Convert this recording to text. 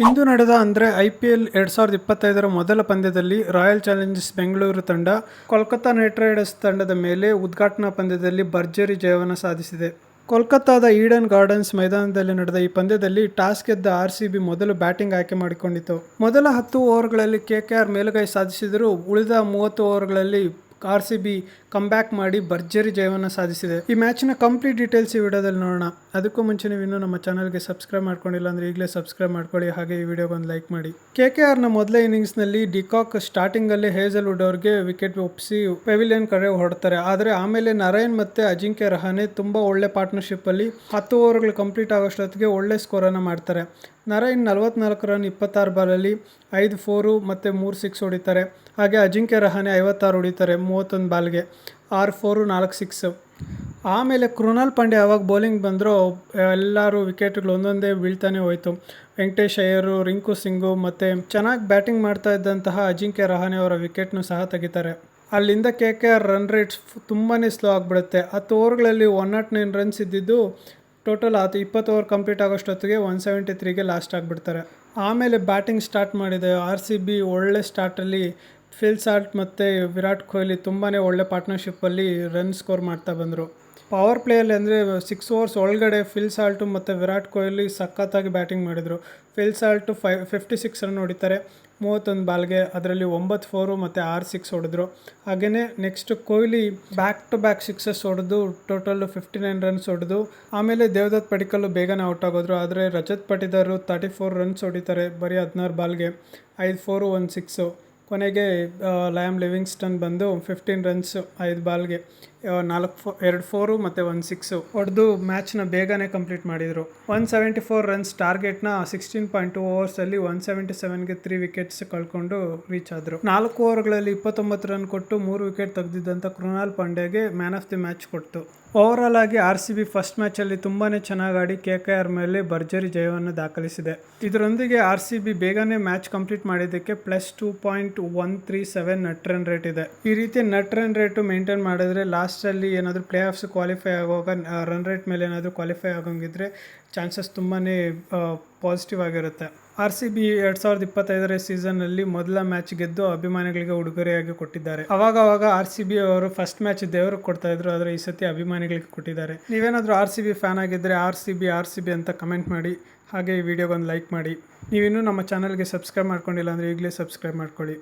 ಇಂದು ನಡೆದ ಅಂದರೆ I P L ಎರಡು ಸಾವಿರದ ಇಪ್ಪತ್ತೈದರ ಮೊದಲ ಪಂದ್ಯದಲ್ಲಿ ರಾಯಲ್ ಚಾಲೆಂಜರ್ಸ್ ಬೆಂಗಳೂರು ತಂಡ ಕೋಲ್ಕತ್ತಾ ನೈಟ್ ರೈಡರ್ಸ್ ತಂಡದ ಮೇಲೆ ಉದ್ಘಾಟನಾ ಪಂದ್ಯದಲ್ಲಿ ಭರ್ಜರಿ ಜಯವನ್ನು ಸಾಧಿಸಿದೆ. ಕೋಲ್ಕತ್ತಾದ ಈಡನ್ ಗಾರ್ಡನ್ಸ್ ಮೈದಾನದಲ್ಲಿ ನಡೆದ ಈ ಪಂದ್ಯದಲ್ಲಿ ಟಾಸ್ ಗೆದ್ದ ಆರ್ ಸಿ ಬಿ ಮೊದಲು ಬ್ಯಾಟಿಂಗ್ ಆಯ್ಕೆ ಮಾಡಿಕೊಂಡಿತು ಮೊದಲ ಹತ್ತು ಓವರ್ಗಳಲ್ಲಿ ಕೆ ಕೆ ಆರ್ ಮೇಲುಗೈ ಸಾಧಿಸಿದರೂ ಉಳಿದ ಮೂವತ್ತು ಓವರ್ಗಳಲ್ಲಿ ಆರ್ ಸಿ ಬಿ ಕಮ್ಬ್ಯಾಕ್ ಮಾಡಿ ಭರ್ಜರಿ ಜಯವನ್ನು ಸಾಧಿಸಿದೆ. ಈ ಮ್ಯಾಚ್ನ ಕಂಪ್ಲೀಟ್ ಡೀಟೇಲ್ಸ್ ಈ ವಿಡಿಯೋದಲ್ಲಿ ನೋಡೋಣ. ಅದಕ್ಕೂ ಮುಂಚೆ ನೀವು ಇನ್ನೂ ನಮ್ಮ ಚಾನಲ್ಗೆ ಸಬ್ಸ್ಕ್ರೈಬ್ ಮಾಡ್ಕೊಂಡಿಲ್ಲ ಅಂದರೆ ಈಗಲೇ ಸಬ್ಸ್ಕ್ರೈಬ್ ಮಾಡ್ಕೊಳ್ಳಿ. ಹಾಗೆ ಈ ವಿಡಿಯೋಗೆ ಒಂದು ಲೈಕ್ ಮಾಡಿ. ಕೆ ಕೆ ಆರ್ನ ಮೊದಲ ಇನ್ನಿಂಗ್ಸ್ನಲ್ಲಿ ಡಿಕಾಕ್ ಸ್ಟಾರ್ಟಿಂಗಲ್ಲೇ ಹೇಸಲ್ವುಡ್ ಅವ್ರಿಗೆ ವಿಕೆಟ್ ಒಪ್ಪಿಸಿ ಪೆವಿಲಿಯನ್ ಕಡೆ ಹೊಡ್ತಾರೆ ಆದರೆ ಆಮೇಲೆ ನಾರಾಯಣ್ ಮತ್ತು ಅಜಿಂಕ್ಯ ರಹಾನೆ ತುಂಬ ಒಳ್ಳೆ ಪಾರ್ಟ್ನರ್ಶಿಪ್ಪಲ್ಲಿ ಹತ್ತು ಓವರ್ಗಳು ಕಂಪ್ಲೀಟ್ ಆಗೋಷ್ಟೊತ್ತಿಗೆ ಒಳ್ಳೆ ಸ್ಕೋರನ್ನು ಮಾಡ್ತಾರೆ. ನರೈನ್ ನಲವತ್ನಾಲ್ಕು ರನ್ ಇಪ್ಪತ್ತಾರು ಬಾಲಲ್ಲಿ ಐದು ಫೋರು ಮತ್ತು ಮೂರು ಸಿಕ್ಸ್ ಹೊಡಿತಾರೆ. ಹಾಗೆ ಅಜಿಂಕ್ಯ ರಹಾನೆ ಐವತ್ತಾರು ಹೊಡಿತಾರೆ ಮೂವತ್ತೊಂದು ಬಾಲ್ಗೆ. ಆರು ಫೋರು, ನಾಲ್ಕು ಸಿಕ್ಸು. ಆಮೇಲೆ ಕೃಣಾಲ್ ಪಾಂಡೆ ಯಾವಾಗ ಬೌಲಿಂಗ್ ಬಂದರೂ, ಎಲ್ಲರೂ ವಿಕೆಟ್ಗಳು ಒಂದೊಂದೇ ಬೀಳ್ತಾನೆ ಹೋಯಿತು. ವೆಂಕಟೇಶ್ ಅಯ್ಯರು, ರಿಂಕು ಸಿಂಗು ಮತ್ತು ಚೆನ್ನಾಗಿ ಬ್ಯಾಟಿಂಗ್ ಮಾಡ್ತಾ ಇದ್ದಂತಹ ಅಜಿಂಕ್ಯ ರಹಾನೆ ಅವರ ವಿಕೆಟ್ನು ಸಹ ತೆಗಿತಾರೆ. ಅಲ್ಲಿಂದ K K R run rates ತುಂಬಾ ಸ್ಲೋ ಆಗಿಬಿಡುತ್ತೆ. ಹತ್ತು ಓವರ್ಗಳಲ್ಲಿ ಒನ್ ನಾಟ್ ನೈನ್ ರನ್ಸ್ ಇದ್ದಿದ್ದು ಟೋಟಲ್ ಅದು ಇಪ್ಪತ್ತು ಓವರ್ ಕಂಪ್ಲೀಟ್ ಆಗೋಷ್ಟೊತ್ತಿಗೆ ಒನ್ ಸೆವೆಂಟಿ ತ್ರೀಗೆ ಲಾಸ್ಟ್ ಆಗಿಬಿಡ್ತಾರೆ. ಆಮೇಲೆ ಬ್ಯಾಟಿಂಗ್ ಸ್ಟಾರ್ಟ್ ಮಾಡಿದೆ. ಆರ್ ಸಿ ಬಿ ಒಳ್ಳೆ ಸ್ಟಾರ್ಟಲ್ಲಿ ಫಿಲ್ ಸಾಲ್ಟ್ ಮತ್ತು ವಿರಾಟ್ ಕೊಹ್ಲಿ ತುಂಬಾ ಒಳ್ಳೆ ಪಾರ್ಟ್ನರ್ಶಿಪ್ಪಲ್ಲಿ ರನ್ ಸ್ಕೋರ್ ಮಾಡ್ತಾ ಬಂದರು. ಪವರ್ ಪ್ಲೇಯಲ್ಲಿ ಅಂದರೆ ಸಿಕ್ಸ್ ಓವರ್ಸ್ ಒಳಗಡೆ ಫಿಲ್ ಸಾಲ್ಟು ಮತ್ತು ವಿರಾಟ್ ಕೊಹ್ಲಿ ಸಖತ್ತಾಗಿ ಬ್ಯಾಟಿಂಗ್ ಮಾಡಿದರು. ಫಿಲ್ ಸಾಲ್ಟು ಫೈ ಫಿಫ್ಟಿ ಸಿಕ್ಸ್ ರನ್ ಹೊಡಿತಾರೆ. ಮೂವತ್ತೊಂದು ಬಾಲ್ಗೆ ಅದರಲ್ಲಿ ಒಂಬತ್ತು ಫೋರು ಮತ್ತು ಆರು ಸಿಕ್ಸ್ ಹೊಡೆದ್ರು. ಹಾಗೆಯೇ next Kohli back to back sixes ಹೊಡೆದು ಟೋಟಲ್ ಫಿಫ್ಟಿ ನೈನ್ ರನ್ಸ್ ಹೊಡೆದು, ಆಮೇಲೆ ದೇವದತ್ ಪಡಿಕಲ್ಲು ಬೇಗನೆ ಔಟ್ ಆಗೋದ್ರು. ಆದರೆ Rajat Patidar thirty four runs ಹೊಡಿತಾರೆ ಬರೀ ಹದಿನಾರು ಬಾಲ್ಗೆ. ಐದು ಫೋರು, ಒಂದು ಸಿಕ್ಸು. ಕೊನೆಗೆ ಲಯಾಮ್ ಲಿವಿಂಗ್ಸ್ಟನ್ ಬಂದು ಫಿಫ್ಟೀನ್ ರನ್ಸ್ ಐದು ಬಾಲ್ಗೆ ನಾಲ್ಕು ಫೋ, ಎರಡು ಫೋರು ಮತ್ತು ಒಂದು ಸಿಕ್ಸು ಹೊಡೆದು ಮ್ಯಾಚ್ನ ಬೇಗನೆ ಕಂಪ್ಲೀಟ್ ಮಾಡಿದರು. ಒನ್ ಸೆವೆಂಟಿ ಫೋರ್ ರನ್ಸ್ ಟಾರ್ಗೆಟ್ನ ಸಿಕ್ಸ್ಟೀನ್ ಪಾಯಿಂಟ್ ಟು ಓವರ್ಸಲ್ಲಿ ಒನ್ ಸೆವೆಂಟಿ ಸೆವೆನ್ಗೆ ತ್ರೀ ವಿಕೆಟ್ಸ್ ಕಳ್ಕೊಂಡು ರೀಚ್ ಆದರು. ನಾಲ್ಕು ಓವರ್ಗಳಲ್ಲಿ ಇಪ್ಪತ್ತೊಂಬತ್ತು ರನ್ ಕೊಟ್ಟು ಮೂರು ವಿಕೆಟ್ ತೆಗೆದಿದ್ದಂಥ ಕೃಣಾಲ್ ಪಾಂಡ್ಯಗೆ ಮ್ಯಾನ್ ಆಫ್ ದಿ ಮ್ಯಾಚ್ ಕೊಟ್ಟು ಓವರಾಲ್ ಆಗಿ ಆರ್ ಸಿ ಬಿ ಫಸ್ಟ್ ಮ್ಯಾಚಲ್ಲಿ ತುಂಬಾ ಚೆನ್ನಾಗಿ ಆಡಿ ಕೆ ಕೆ ಆರ್ ಮೇಲೆ ಭರ್ಜರಿ ಜಯವನ್ನು ದಾಖಲಿಸಿದೆ. ಇದರೊಂದಿಗೆ ಆರ್ ಸಿ ಬಿ ಬೇಗನೆ ಮ್ಯಾಚ್ ಕಂಪ್ಲೀಟ್ ಮಾಡಿದ್ದಕ್ಕೆ plus two point one three seven net run rate ಇದೆ. ಈ ರೀತಿ ನಟ್ ರನ್ ರೇಟು ಮೇಂಟೈನ್ ಮಾಡಿದ್ರೆ ಲಾಸ್ಟಲ್ಲಿ ಏನಾದರೂ ಪ್ಲೇ ಆಫ್ಸ್ ಕ್ವಾಲಿಫೈ ಆಗುವಾಗ ರನ್ ರೇಟ್ ಮೇಲೆ ಏನಾದರೂ ಕ್ವಾಲಿಫೈ ಆಗೋಂಗಿದ್ರೆ ಚಾನ್ಸಸ್ ತುಂಬಾ ಪಾಸಿಟಿವ್ ಆಗಿರುತ್ತೆ. ಆರ್ ಸಿ ಬಿ ಎರಡ್ ಸಾವಿರದ ಇಪ್ಪತ್ತೈದರ ಸೀಸನ್ನಲ್ಲಿ ಮೊದಲ ಮ್ಯಾಚ್ ಗೆದ್ದು ಅಭಿಮಾನಿಗಳಿಗೆ ಉಡುಗೊರೆಯಾಗಿ ಕೊಟ್ಟಿದ್ದಾರೆ. ಅವಾಗ ಅವಾಗ ಆರ್ ಸಿ ಬಿ ಅವರು ಫಸ್ಟ್ ಮ್ಯಾಚ್ ದೇವರು ಕೊಡ್ತಾ ಇದ್ರು, ಆದರೆ ಈ ಸತಿ ಅಭಿಮಾನಿಗಳಿಗೆ ಕೊಟ್ಟಿದ್ದಾರೆ. ನೀವೇನಾದರೂ ಆರ್ ಸಿ ಬಿ ಫ್ಯಾನ್ ಆಗಿದ್ದರೆ R C B R C B ಅಂತ ಕಮೆಂಟ್ ಮಾಡಿ, ಹಾಗೆ ಈ ವಿಡಿಯೋಗೊಂದು ಲೈಕ್ ಮಾಡಿ. ನೀವಿನ್ನೂ ನಮ್ಮ ಚಾನಲ್ಗೆ ಸಬ್ಸ್ಕ್ರೈಬ್ ಮಾಡ್ಕೊಂಡಿಲ್ಲ ಅಂದರೆ ಈಗಲೇ ಸಬ್ಸ್ಕ್ರೈಬ್ ಮಾಡ್ಕೊಳ್ಳಿ.